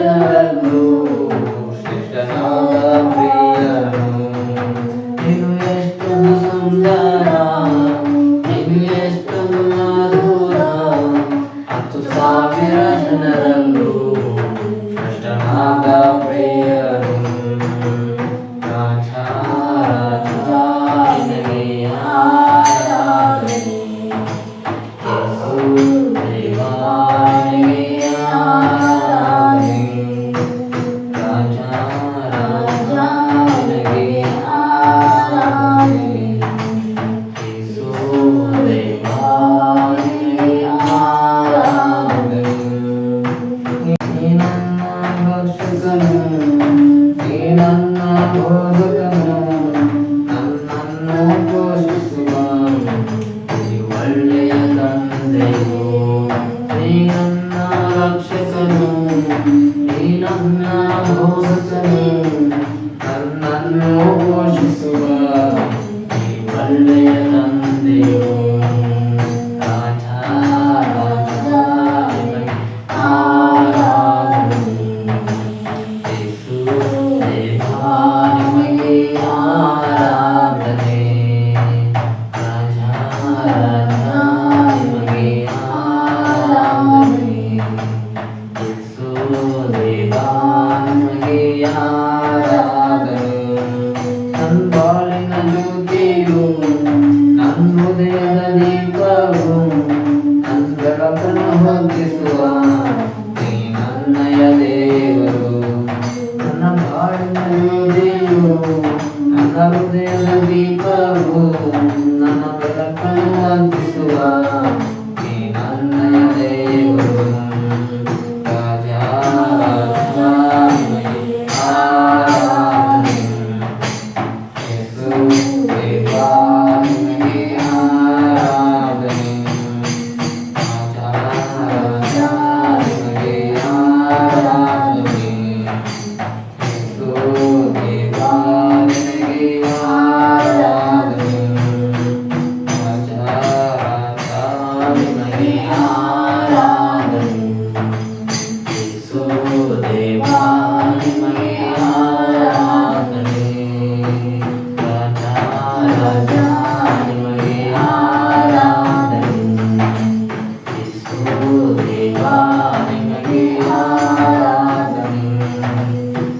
Yeah. Hang. ಹೊತ್ತಿಸುವ ನೀ ನನ್ನಯ ದೇವರು ನನ್ನ ಬಾಳಿನಲ್ಲಿ ದೇವರು ನನ್ನ ಹೃದಯದ